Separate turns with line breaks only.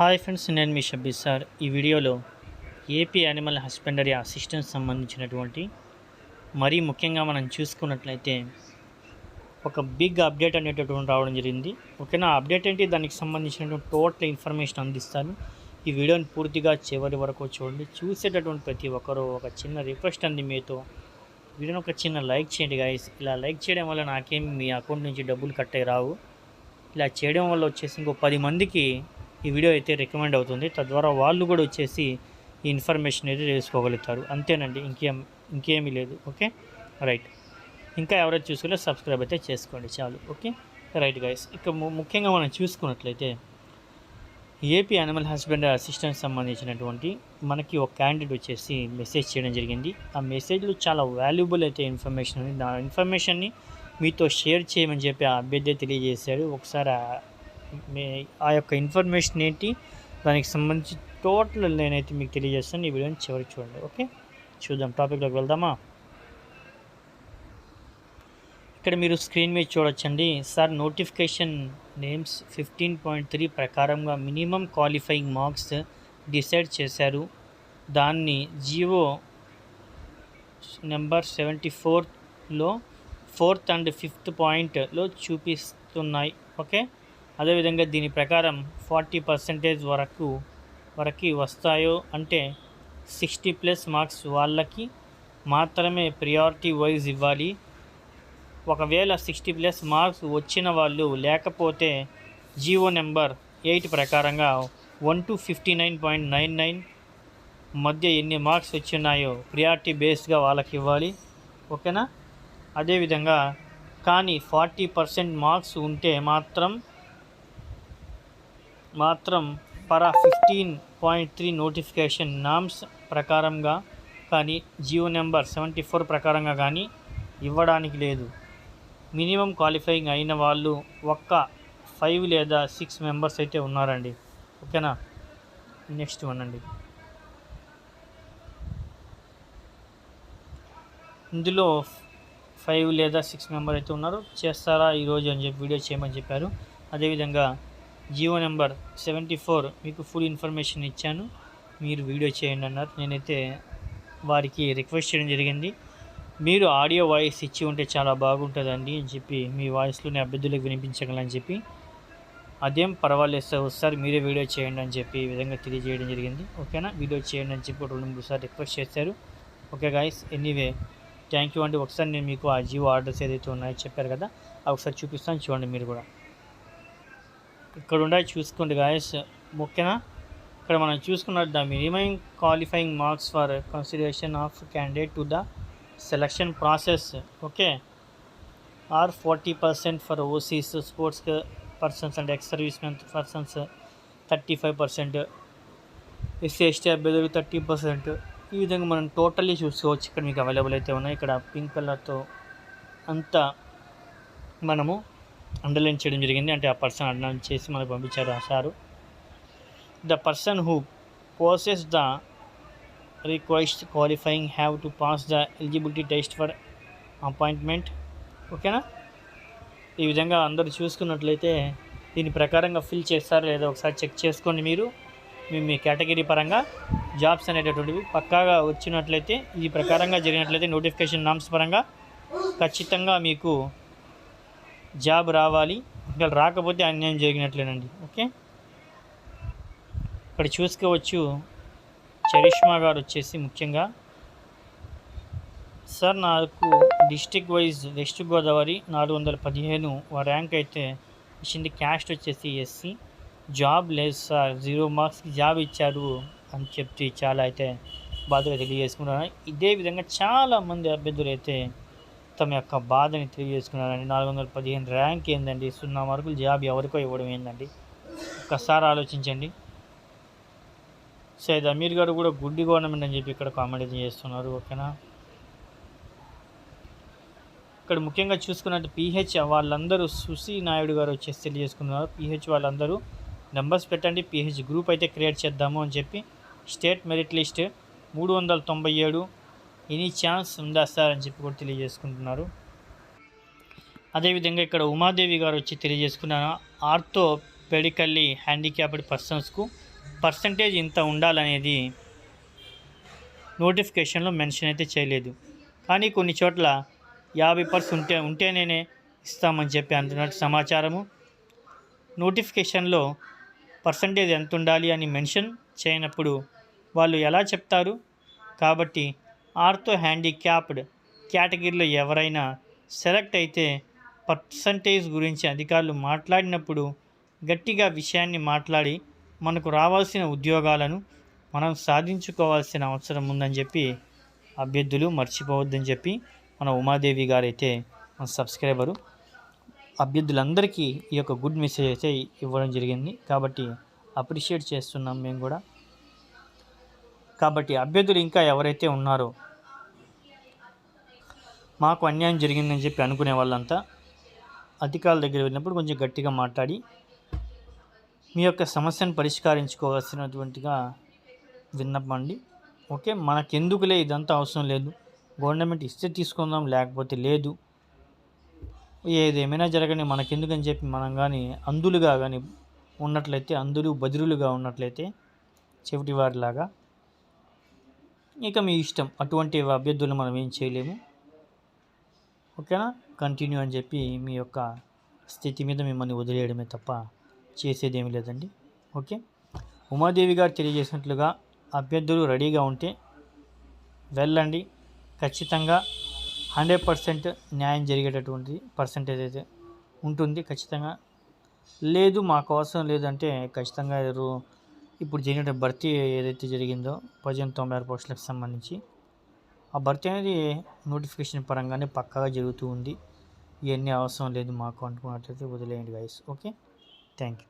Hi friends నేను మీ Shabbi sir. ఈ వీడియోలో ఏపీ యానిమల్ హస్బెండరీ అసిస్టెంట్ సంబంధించినటువంటి మరీ ముఖ్యంగా మనం చూసుకున్నట్లయితే ఒక బిగ్ అప్డేట్ అనేటటువంటి రావడం జరిగింది. ఓకేనా? అప్డేట్ ఏంటి? దానికి సంబంధించినటువంటి టోటల్ ఇన్ఫర్మేషన్ అందిస్తాను. ఈ వీడియోని పూర్తిగా చివరి వరకు చూడండి. చూసేటటువంటి ప్రతి ఒక్కరూ ఒక చిన్న రిక్వెస్ట్ అంది మీతో. వీడియోని ఒక చిన్న లైక్ చేయండి గాయస్ ఇలా లైక్ చేయడం వల్ల నాకేం మీ అకౌంట్ నుంచి డబ్బులు కట్టే రావు. ఇలా చేయడం వల్ల వచ్చేసి ఇంకో పది మందికి ఈ వీడియో అయితే రికమెండ్ అవుతుంది. తద్వారా వాళ్ళు కూడా వచ్చేసి ఈ ఇన్ఫర్మేషన్ అయితే తెలుసుకోగలుగుతారు. అంతేనండి ఇంకేం ఇంకేమీ లేదు. ఓకే? రైట్. ఇంకా ఎవరైతే చూసుకోలేదు సబ్స్క్రైబ్ అయితే చేసుకోండి చాలు. ఓకే? Right guys. ఇక ము- ముఖ్యంగా మనం చూసుకున్నట్లయితే ఏపీ యానిమల్ హస్బెండరీ అసిస్టెంట్ సంబంధించినటువంటి మనకి ఒక క్యాండిడేట్ వచ్చేసి మెసేజ్ చేయడం జరిగింది. ఆ మెసేజ్లో చాలా వాల్యుబుల్ అయితే ఇన్ఫర్మేషన్ ఉంది. ఆ ఇన్ఫర్మేషన్ని మీతో షేర్ చేయమని చెప్పి ఆ అభ్యర్థి తెలియజేశాడు. ఒకసారి ఆ- యొక్క ఇన్ఫర్మేషన్ ఏంటి? దానికి సంబంధించి టోటల్ నేనైతే మీకు తెలియజేస్తాను. ఈ వీడియోని చివరికి చూడండి. ఓకే? చూద్దాం. టాపిక్లోకి వెళ్దామా? ఇక్కడ మీరు స్క్రీన్ మీద చూడొచ్చండి. Sir notification names fifteen point three ప్రకారంగా మినిమం క్వాలిఫైయింగ్ మార్క్స్ డిసైడ్ చేశారు. దాన్ని జియో నెంబర్ సెవెంటీ ఫోర్లో ఫోర్త్ అండ్ ఫిఫ్త్ పాయింట్లో చూపిస్తున్నాయి. ఓకే? అదేవిధంగా దీని ప్రకారం ఫార్టీ పర్సెంటేజ్ వరకు వరకు వస్తాయో అంటే సిక్స్టీ ప్లస్ మార్క్స్ వాళ్ళకి మాత్రమే ప్రియారిటీ వైజ్ ఇవ్వాలి. ఒకవేళ సిక్స్టీ ప్లస్ మార్క్స్ వచ్చిన వాళ్ళు లేకపోతే జీవో నెంబర్ ఎయిట్ ప్రకారంగా one two fifty nine point nine nine మధ్య ఎన్ని మార్క్స్ వచ్చినాయో ప్రియారిటీ బేస్గా వాళ్ళకి ఇవ్వాలి. ఓకేనా? అదేవిధంగా కానీ ఫార్టీ పర్సెంట్ మార్క్స్ ఉంటే మాత్రం మాత్రం పరా fifteen point three notification norms ప్రకారంగా కానీ జియో నెంబర్ సెవెంటీ ఫోర్ ప్రకారంగా కానీ ఇవ్వడానికి లేదు. మినిమం క్వాలిఫైయింగ్ అయిన వాళ్ళు ఒక్క ఫైవ్ లేదా సిక్స్ మెంబర్స్ అయితే ఉన్నారండి. ఓకేనా? నెక్స్ట్ వన్ అండి. ఇందులో ఫైవ్ లేదా సిక్స్ మెంబర్ అయితే ఉన్నారు. చేస్తారా ఈరోజు అని చెప్పి వీడియో చేయమని చెప్పారు. అదేవిధంగా జియో నెంబర్ సెవెంటీ ఫోర్ మీకు ఫుల్ ఇన్ఫర్మేషన్ ఇచ్చాను. మీరు వీడియో చేయండి అన్నారు. నేనైతే వారికి రిక్వెస్ట్ చేయడం జరిగింది. మీరు ఆడియో వాయిస్ ఇచ్చి ఉంటే చాలా బాగుంటుందండి అని చెప్పి మీ వాయిస్లోనే అభ్యర్థులకు వినిపించగలని చెప్పి. అదేం పర్వాలేదు సార్ ఒకసారి మీరే వీడియో చేయండి అని చెప్పి ఈ విధంగా తెలియజేయడం జరిగింది. ఓకేనా? వీడియో చేయండి అని చెప్పి రెండు మూడు సార్లు రిక్వెస్ట్ చేశారు. Okay guys anyway thank you అండి. ఒకసారి నేను మీకు ఆ జియో ఆర్డర్స్ ఏదైతే ఉన్నాయో చెప్పారు కదా ఒకసారి చూపిస్తాను. చూడండి మీరు కూడా. ఇక్కడ ఉండే చూసుకోండి గాయస్ ముఖ్యంగా ఇక్కడ మనం చూసుకున్నట్టు the minimum qualifying marks for consideration of candidate to the selection process okay? Or forty percent for OCs sports persons and ex service men persons thirty five percent. SC ST అభ్యర్థులు thirty percent. ఈ విధంగా మనం totally చూసుకోవచ్చు. ఇక్కడ మీకు available అయితే ఉన్నాయి. ఇక్కడ పింక్ కలర్తో అంతా మనము అండర్లైన్ చేయడం జరిగింది. అంటే ఆ పర్సన్ అండర్లైన్ చేసి మనకు పంపించారు sir. The person who possesses the request qualifying have to pass the eligibility test for appointment. ఓకేనా? ఈ విధంగా అందరూ చూసుకున్నట్లయితే దీని ప్రకారంగా ఫిల్ చేస్తారు లేదో ఒకసారి చెక్ చేసుకోండి మీరు. మీ మీ కేటగిరీ పరంగా జాబ్స్ అనేటటువంటివి పక్కాగా వచ్చినట్లయితే ఈ ప్రకారంగా జరిగినట్లయితే నోటిఫికేషన్ నామ్స్ పరంగా ఖచ్చితంగా మీకు జాబ్ రావాలి. ఇంకా రాకపోతే అన్యాయం జరిగినట్లేనండి. ఓకే? ఇక్కడ చూసుకోవచ్చు. చరిష్మా గారు వచ్చేసి ముఖ్యంగా. సార్ నాకు డిస్టిక్ వైజ్ వెస్ట్ గోదావరి నాలుగు వందల పదిహేను ర్యాంక్ అయితే వచ్చింది. క్యాస్ట్ వచ్చేసి ఎస్సీ. జాబ్ లేదు సార్. జీరో మార్క్స్కి జాబ్ ఇచ్చారు అని చెప్తే చాలా అయితే బాధగా తెలియజేసుకున్నాను. ఇదే విధంగా చాలామంది అభ్యర్థులు అయితే తమ యొక్క బాధని తెలియజేసుకున్నారండి. నాలుగు వందల పదిహేను ర్యాంక్ ఏందండి? సున్నా మార్కులు జాబ్ ఎవరికో ఇవ్వడం ఏందండి? ఒక్కసారి ఆలోచించండి. సైద్ అమీర్ గారు కూడా గుడ్డి గవర్నమెంట్ అని చెప్పి ఇక్కడ కామెడీ చేస్తున్నారు. ఓకేనా? ఇక్కడ ముఖ్యంగా చూసుకున్నట్టు పీహెచ్ వాళ్ళందరూ సుశీ నాయుడు గారు వచ్చేసి తెలియజేసుకున్నారు. పీహెచ్ వాళ్ళందరూ నెంబర్స్ పెట్టండి. పీహెచ్ గ్రూప్ అయితే క్రియేట్ చేద్దాము అని చెప్పి స్టేట్ మెరిట్ లిస్ట్ మూడు వందల తొంభై ఏడు ఎనీ ఛాన్స్ ఉందా సార్ అని చెప్పి కూడా తెలియజేసుకుంటున్నారు. అదేవిధంగా ఇక్కడ ఉమాదేవి గారు వచ్చి తెలియజేసుకున్న ఆర్థో పెడికల్లీ హ్యాండిక్యాప్డ్ పర్సన్స్కు పర్సంటేజ్ ఇంత ఉండాలనేది నోటిఫికేషన్లో మెన్షన్ అయితే చేయలేదు. కానీ కొన్ని చోట్ల యాభై పర్స్ ఉంటే ఉంటేనే ఇస్తామని చెప్పి అంటున్నట్టు సమాచారము. నోటిఫికేషన్లో పర్సంటేజ్ ఎంత ఉండాలి అని మెన్షన్ చేయనప్పుడు వాళ్ళు ఎలా చెప్తారు? కాబట్టి ఆర్థో హ్యాండిక్యాప్డ్ కేటగిరీలో ఎవరైనా సెలెక్ట్ అయితే పర్సంటేజ్ గురించి అధికారులు మాట్లాడినప్పుడు గట్టిగా విషయాన్ని మాట్లాడి మనకు రావాల్సిన ఉద్యోగాలను మనం సాధించుకోవాల్సిన అవసరం ఉందని చెప్పి అభ్యర్థులు మర్చిపోవద్దని చెప్పి మన ఉమాదేవి గారు అయితే మన సబ్స్క్రైబరు అభ్యర్థులందరికీ ఈ యొక్క గుడ్ మెసేజ్ అయితే ఇవ్వడం జరిగింది కాబట్టి అప్రిషియేట్ చేస్తున్నాం మేము కూడా. కాబట్టి అభ్యర్థులు ఇంకా ఎవరైతే ఉన్నారో మాకు అన్యాయం జరిగిందని చెప్పి అనుకునే వాళ్ళంతా అధికారుల దగ్గర వెళ్ళినప్పుడు కొంచెం గట్టిగా మాట్లాడి మీ యొక్క సమస్యను పరిష్కరించుకోవాల్సినటువంటిగా విన్నపండి ఓకే మనకెందుకులే ఇదంతా అవసరం లేదు. గవర్నమెంట్ ఇస్తే తీసుకుందాం లేకపోతే లేదు. ఏదేమైనా జరగని మనకెందుకని చెప్పి మనం కానీ అందులుగా కానీ ఉన్నట్లయితే అందులు బదిరులుగా ఉన్నట్లయితే చెవిటివారిలాగా ఇక మీ ఇష్టం. అటువంటి అభ్యర్థులు మనం ఏం చేయలేము. ఓకేనా? కంటిన్యూ అని చెప్పి మీ యొక్క స్థితి మీద మిమ్మల్ని వదిలేయడమే తప్ప చేసేదేమీ లేదండి. ఓకే? ఉమాదేవి గారు తెలియజేసినట్లుగా అభ్యర్థులు రెడీగా ఉంటే వెళ్ళండి. ఖచ్చితంగా హండ్రెడ్ పర్సెంట్ న్యాయం జరిగేటటువంటి పర్సంటేజ్ అయితే ఉంటుంది ఖచ్చితంగా. లేదు మాకు అవసరం లేదంటే ఖచ్చితంగా ఎదురు ఇప్పుడు జరిగిన భర్తీ ఏదైతే జరిగిందో పదిహేను తొంభై ఆరు పోస్టులకు సంబంధించి ఆ భర్తీ అనేది నోటిఫికేషన్ పరంగానే పక్కాగా జరుగుతూ ఉంది. ఇవన్నీ అవసరం లేదు మాకు అనుకున్నట్లయితే వదిలేయండి గైస్ ఓకే థ్యాంక్ యూ